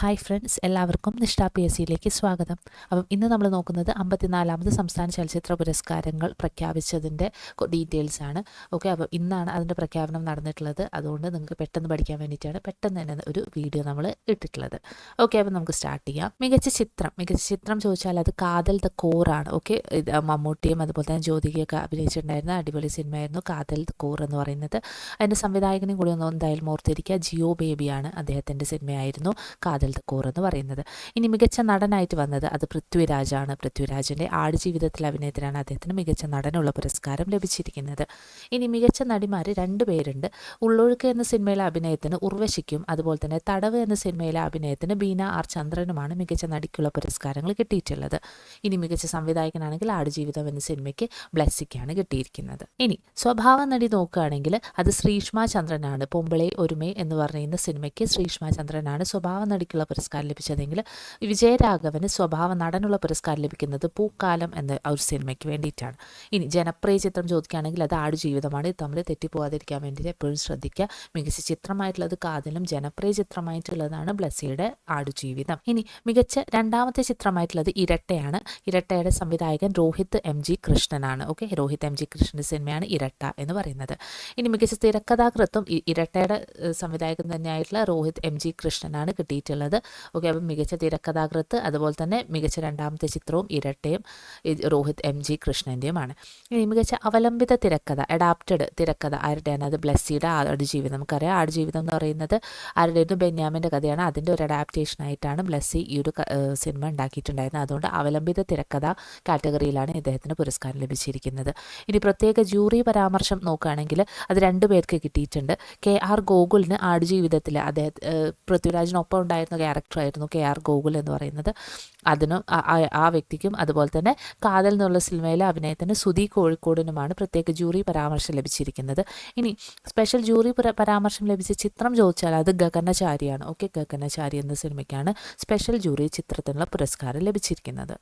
Hi friends എല്ലാവർക്കും നിഷ്ഠ P S സിയിലേക്ക് സ്വാഗതം. അപ്പം ഇന്ന് നമ്മൾ നോക്കുന്നത് അമ്പത്തിനാലാമത് സംസ്ഥാന ചലച്ചിത്ര പുരസ്കാരങ്ങൾ പ്രഖ്യാപിച്ചതിന്റെ ഡീറ്റെയിൽസ് ആണ്. ഓക്കെ അപ്പോൾ ഇന്നാണ് അതിന്റെ പ്രഖ്യാപനം നടന്നിട്ടുള്ളത്. അതുകൊണ്ട് നിങ്ങൾക്ക് പെട്ടെന്ന് പഠിക്കാൻ വേണ്ടിയിട്ടാണ് പെട്ടെന്ന് തന്നെ ഒരു വീഡിയോ നമ്മൾ ഇട്ടിട്ടുള്ളത്. ഓക്കെ അപ്പം നമുക്ക് സ്റ്റാർട്ട് ചെയ്യാം. മികച്ച ചിത്രം. മികച്ച ചിത്രം ചോദിച്ചാൽ അത് കാതൽ ദ കോറാണ് ഓക്കെ ഇത് മമ്മൂട്ടിയും അതുപോലെ തന്നെ ജ്യോതികയൊക്കെ അഭിനയിച്ചിട്ടുണ്ടായിരുന്ന അടിപൊളി സിനിമയായിരുന്നു കാതൽ ദ കോർ എന്ന് പറയുന്നത്. അതിന്റെ സംവിധായകനും കൂടി ഒന്ന് എന്തായാലും ഓർത്തിരിക്കുക ജിയോ ബേബിയാണ് അദ്ദേഹത്തിന്റെ സിനിമയായിരുന്നു കാതൽ കോർ എന്ന് പറയുന്നത്. ഇനി മികച്ച നടനായിട്ട് വന്നത് അത് പൃഥ്വിരാജാണ്. പൃഥ്വിരാജിന്റെ ആടുജീവിതത്തിൽ അഭിനയത്തിനാണ് അദ്ദേഹത്തിന് മികച്ച നടനുള്ള പുരസ്കാരം ലഭിച്ചിരിക്കുന്നത്. ഇനി മികച്ച നടിമാർ രണ്ട് പേരുണ്ട്. ഉള്ളൊഴുക്ക് എന്ന സിനിമയിലെ അഭിനയത്തിന് ഉർവശിക്കും. അതുപോലെ തന്നെ തടവ് എന്ന സിനിമയിലെ അഭിനയത്തിന് ബീന ആർ ചന്ദ്രനുമാണ് മികച്ച നടിക്കുള്ള പുരസ്കാരങ്ങൾ കിട്ടിയിട്ടുള്ളത്. ഇനി മികച്ച സംവിധായകനാണെങ്കിൽ ആടുജീവിതം എന്ന സിനിമയ്ക്ക് ബ്ലസ്സിക്കാണ് കിട്ടിയിരിക്കുന്നത്. ഇനി സ്വഭാവ നടി നോക്കുകയാണെങ്കിൽ അത് ശ്രീഷ്മ ചന്ദ്രനാണ്. പൊമ്പിളെ ഒരുമേ എന്ന് പറയുന്ന സിനിമയ്ക്ക് ശ്രീഷ്മ ചന്ദ്രനാണ് സ്വഭാവ നടിക്കുള്ള പുരസ്കാരം ലഭിച്ചതെങ്കിൽ വിജയരാഘവന് സ്വഭാവ നടനുള്ള പുരസ്കാരം ലഭിക്കുന്നത് പൂക്കാലം എന്ന ഒരു സിനിമയ്ക്ക് വേണ്ടിയിട്ടാണ്. ഇനി ജനപ്രിയ ചിത്രം ചോദിക്കുകയാണെങ്കിൽ അത് ആടുജീവിതമാണ് ഇത് തമ്മിൽ തെറ്റിപ്പോകാതിരിക്കാൻ വേണ്ടിയിട്ട് എപ്പോഴും ശ്രദ്ധിക്കുക. മികച്ച ചിത്രമായിട്ടുള്ളത് കാതിലും ജനപ്രിയ ചിത്രമായിട്ടുള്ളതാണ് ബ്ലസ്സിയുടെ ആടുജീവിതം ഇനി മികച്ച രണ്ടാമത്തെ ചിത്രമായിട്ടുള്ളത് ഇരട്ടയാണ്. ഇരട്ടയുടെ സംവിധായകൻ രോഹിത് എം ജി കൃഷ്ണനാണ്. ഓക്കെ രോഹിത് എം ജി കൃഷ്ണന്റെ സിനിമയാണ് ഇരട്ട എന്ന് പറയുന്നത്. ഇനി മികച്ച തിരക്കഥാകൃത്വം ഇരട്ടയുടെ സംവിധായകൻ തന്നെയായിട്ടുള്ള രോഹിത് എം ജി കൃഷ്ണനാണ് കിട്ടിയിട്ടുള്ളത്. ഓക്കെ അപ്പം മികച്ച തിരക്കഥാകൃത്ത് അതുപോലെ തന്നെ മികച്ച രണ്ടാമത്തെ ചിത്രവും ഇരട്ടയും രോഹിത് എം ജി കൃഷ്ണന്റെയുമാണ് ഇനി മികച്ച അവലംബിത തിരക്കഥ അഡാപ്റ്റഡ് തിരക്കഥ ആരുടെയാണ് അത് ബ്ലസ്സിയുടെ ആടുജീവിതം നമുക്കറിയാം ആടുജീവിതം എന്ന് പറയുന്നത് ആരുടെയായിരുന്നു ബെന്യാമിന്റെ കഥയാണ്. അതിന്റെ ഒരു അഡാപ്റ്റേഷൻ ആയിട്ടാണ് ബ്ലസ്സി ഈ ഒരു സിനിമ ഉണ്ടാക്കിയിട്ടുണ്ടായിരുന്നത്. അതുകൊണ്ട് അവലംബിത തിരക്കഥ കാറ്റഗറിയിലാണ് ഇദ്ദേഹത്തിന് പുരസ്കാരം ലഭിച്ചിരിക്കുന്നത്. ഇനി പ്രത്യേക ജൂറി പരാമർശം നോക്കുകയാണെങ്കിൽ അത് രണ്ടു പേർക്ക് കിട്ടിയിട്ടുണ്ട്. കെ ആർ ഗോകുലിന് ആടുജീവിതത്തിൽ അദ്ദേഹം പൃഥ്വിരാജിനൊപ്പം ഉണ്ടായിരുന്ന ക്യാരക്ടറായിരുന്നു കെ ആർ ഗോകുൽ എന്ന് പറയുന്നത്. അതിനും ആ വ്യക്തിക്കും അതുപോലെ തന്നെ കാതൽ എന്നുള്ള സിനിമയിലെ അഭിനയത്തിന് സുധി കോഴിക്കോടിനുമാണ് പ്രത്യേക ജൂറി പരാമർശം ലഭിച്ചിരിക്കുന്നത്. ഇനി സ്പെഷ്യൽ ജൂറി പരാമർശം ലഭിച്ച ചിത്രം ചോദിച്ചാൽ അത് ഗഗനചാരിയാണ്. ഓക്കെ ഗഗനചാരി എന്ന സിനിമയ്ക്കാണ് സ്പെഷ്യൽ ജൂറി ചിത്രത്തിനുള്ള പുരസ്കാരം ലഭിച്ചിരിക്കുന്നത്.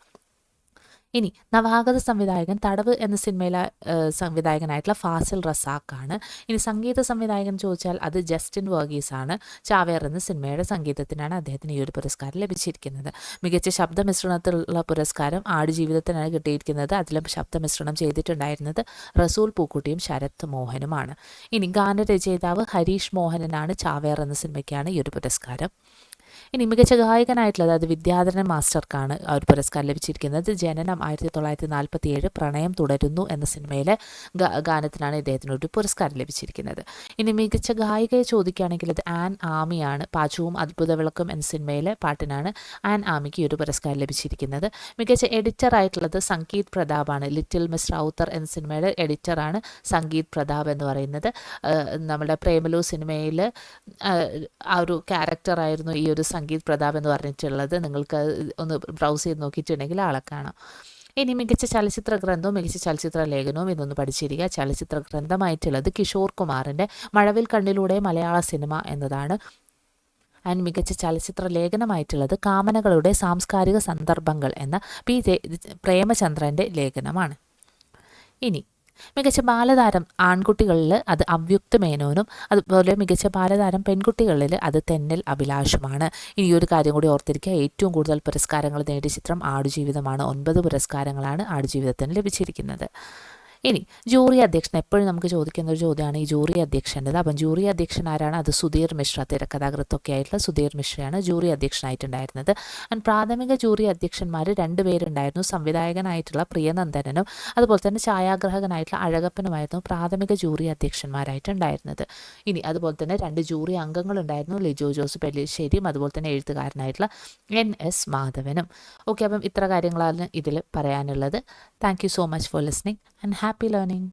ഇനി നവാഗത സംവിധായകൻ തടവ് എന്ന സിനിമയിലെ സംവിധായകനായിട്ടുള്ള ഫാസിൽ റസാഖാണ് ഇനി സംഗീത സംവിധായകൻ ചോദിച്ചാൽ അത് ജസ്റ്റിൻ വർഗീസ് ആണ് ചാവേർ എന്ന സിനിമയുടെ സംഗീതത്തിനാണ് അദ്ദേഹത്തിന് ഈ ഒരു പുരസ്കാരം ലഭിച്ചിരിക്കുന്നത്. മികച്ച ശബ്ദമിശ്രണത്തിലുള്ള പുരസ്കാരം ആടുജീവിതത്തിനാണ് കിട്ടിയിരിക്കുന്നത്. അതിലും ശബ്ദമിശ്രണം ചെയ്തിട്ടുണ്ടായിരുന്നത് റസൂൽ പൂക്കുട്ടിയും ശരത് മോഹനുമാണ്. ഇനി ഗാനരചയിതാവ് ഹരീഷ് മോഹനനാണ് ചാവേർ എന്ന സിനിമയ്ക്കാണ് ഈ ഒരു പുരസ്കാരം. ഇനി മികച്ച ഗായകനായിട്ടുള്ളത് അതായത് വിദ്യാധരൻ മാസ്റ്റർക്കാണ് ആ ഒരു പുരസ്കാരം ലഭിച്ചിരിക്കുന്നത്. ജനനം ആയിരത്തി തൊള്ളായിരത്തി നാൽപ്പത്തി ഏഴ് പ്രണയം തുടരുന്നു എന്ന സിനിമയിലെ ഗാനത്തിനാണ് ഇദ്ദേഹത്തിന് ഒരു പുരസ്കാരം ലഭിച്ചിരിക്കുന്നത്. ഇനി മികച്ച ഗായികയെ ചോദിക്കുകയാണെങ്കിൽ അത് ആൻ ആമിയാണ്. പാചവും അത്ഭുത വിളക്കും എന്ന സിനിമയിലെ പാട്ടിനാണ് ആൻ ആമിക്ക് ഒരു പുരസ്കാരം ലഭിച്ചിരിക്കുന്നത്. മികച്ച എഡിറ്റർ ആയിട്ടുള്ളത് സംഗീത് പ്രതാപാണ്. ലിറ്റിൽ മിസ് റൗത്തർ എന്ന സിനിമയുടെ എഡിറ്ററാണ് സംഗീത് പ്രതാപ് എന്ന് പറയുന്നത്. നമ്മുടെ പ്രേമലു സിനിമയിൽ ആ ഒരു ക്യാരക്ടറായിരുന്നു ഈ ഒരു സംഗീത് പ്രതാപ് എന്ന് പറഞ്ഞിട്ടുള്ളത് നിങ്ങൾക്ക് ഒന്ന് ബ്രൗസ് ചെയ്ത് നോക്കിയിട്ടുണ്ടെങ്കിൽ ആളെ കാണാം. ഇനി മികച്ച ചലച്ചിത്ര ഗ്രന്ഥവും മികച്ച ചലച്ചിത്ര ലേഖനവും ഇതൊന്ന് പഠിച്ചിരിക്കുക. ചലച്ചിത്ര ഗ്രന്ഥമായിട്ടുള്ളത് കിഷോർ കുമാറിന്റെ മഴവിൽ കണ്ണിലൂടെ മലയാള സിനിമ എന്നതാണ്. ആൻഡ് മികച്ച ചലച്ചിത്ര ലേഖനമായിട്ടുള്ളത് കാമനകളുടെ സാംസ്കാരിക സന്ദർഭങ്ങൾ എന്ന പി പ്രേമചന്ദ്രന്റെ ലേഖനമാണ്. ഇനി മികച്ച ബാലതാരം ആൺകുട്ടികളിൽ അത് അവ്യുക്ത മേനോനും അതുപോലെ മികച്ച ബാലതാരം പെൺകുട്ടികളിൽ അത് തെന്നൽ അഭിലാഷുമാണ്. ഇനി ഒരു കാര്യം കൂടി ഓർത്തിരിക്കുക. ഏറ്റവും കൂടുതൽ പുരസ്കാരങ്ങൾ നേടിയ ചിത്രം ആടുജീവിതമാണ്. ഒൻപത് പുരസ്കാരങ്ങളാണ് ആടുജീവിതത്തിന് ലഭിച്ചിരിക്കുന്നത്. ഇനി ജൂറി അധ്യക്ഷൻ എപ്പോഴും നമുക്ക് ചോദിക്കുന്ന ഒരു ചോദ്യമാണ് ഈ ജൂറി അധ്യക്ഷന്റെത്. അപ്പം ജൂറി അധ്യക്ഷൻ ആരാണ്? അത് സുധീർ മിശ്ര തിരക്കഥാകൃത്തൊക്കെ ആയിട്ടുള്ള സുധീർ മിശ്രയാണ് ജൂറി അധ്യക്ഷനായിട്ടുണ്ടായിരുന്നത്. ആൻഡ് പ്രാഥമിക ജൂറി അധ്യക്ഷന്മാർ രണ്ടുപേരുണ്ടായിരുന്നു സംവിധായകനായിട്ടുള്ള പ്രിയനന്ദനനും അതുപോലെ തന്നെ ഛായാഗ്രാഹകനായിട്ടുള്ള അഴകപ്പനുമായിരുന്നു പ്രാഥമിക ജൂറി അധ്യക്ഷന്മാരായിട്ടുണ്ടായിരുന്നത്. ഇനി അതുപോലെ തന്നെ രണ്ട് ജൂറി അംഗങ്ങളുണ്ടായിരുന്നു. ലിജോ ജോസ് പെല്ലിശ്ശേരിയും അതുപോലെ തന്നെ എഴുത്തുകാരനായിട്ടുള്ള എൻ എസ് മാധവനും. ഓക്കെ അപ്പം ഇത്ര കാര്യങ്ങളാണ് ഇതിൽ പറയാനുള്ളത്. Thank you so much for listening and happy learning.